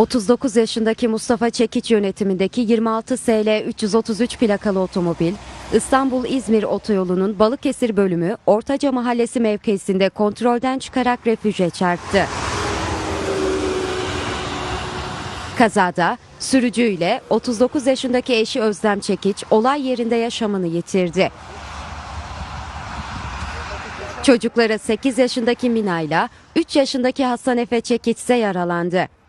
39 yaşındaki Mustafa Çekiç yönetimindeki 26 SL 333 plakalı otomobil İstanbul-İzmir otoyolunun Balıkesir bölümü Ortaca Mahallesi mevkisinde kontrolden çıkarak refüje çarptı. Kazada sürücüyle 39 yaşındaki eşi Özlem Çekiç olay yerinde yaşamını yitirdi. Çocukları 8 yaşındaki Mina ile 3 yaşındaki Hasan Efe Çekiç ise yaralandı.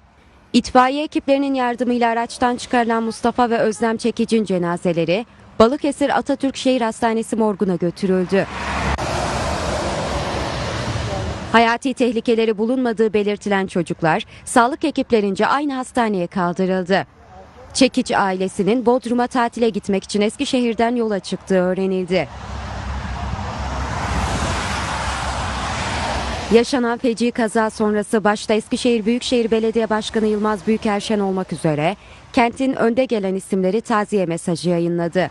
İtfaiye ekiplerinin yardımıyla araçtan çıkarılan Mustafa ve Özlem Çekic'in cenazeleri Balıkesir Atatürk Şehir Hastanesi morguna götürüldü. Hayati tehlikeleri bulunmadığı belirtilen çocuklar sağlık ekiplerince aynı hastaneye kaldırıldı. Çekiç ailesinin Bodrum'a tatile gitmek için Eskişehir'den yola çıktığı öğrenildi. Yaşanan feci kaza sonrası başta Eskişehir Büyükşehir Belediye Başkanı Yılmaz Büyükerşen olmak üzere kentin önde gelen isimleri taziye mesajı yayınladı.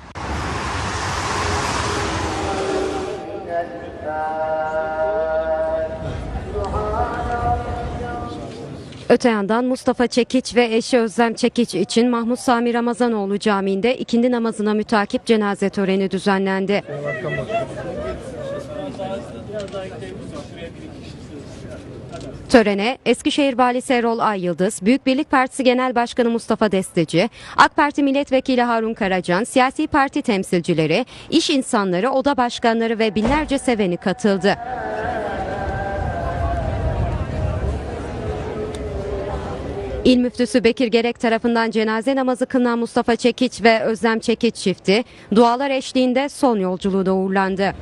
Öte yandan Mustafa Çekiç ve eşi Özlem Çekiç için Mahmut Sami Ramazanoğlu Camii'nde ikindi namazına mütakip cenaze töreni düzenlendi. Törene Eskişehir Valisi Erol Ayyıldız, Büyük Birlik Partisi Genel Başkanı Mustafa Desteci, AK Parti Milletvekili Harun Karacan, siyasi parti temsilcileri, iş insanları, oda başkanları ve binlerce seveni katıldı. İl Müftüsü Bekir Gerek tarafından cenaze namazı kılınan Mustafa Çekiç ve Özlem Çekiç çifti dualar eşliğinde son yolculuğuna uğurlandı.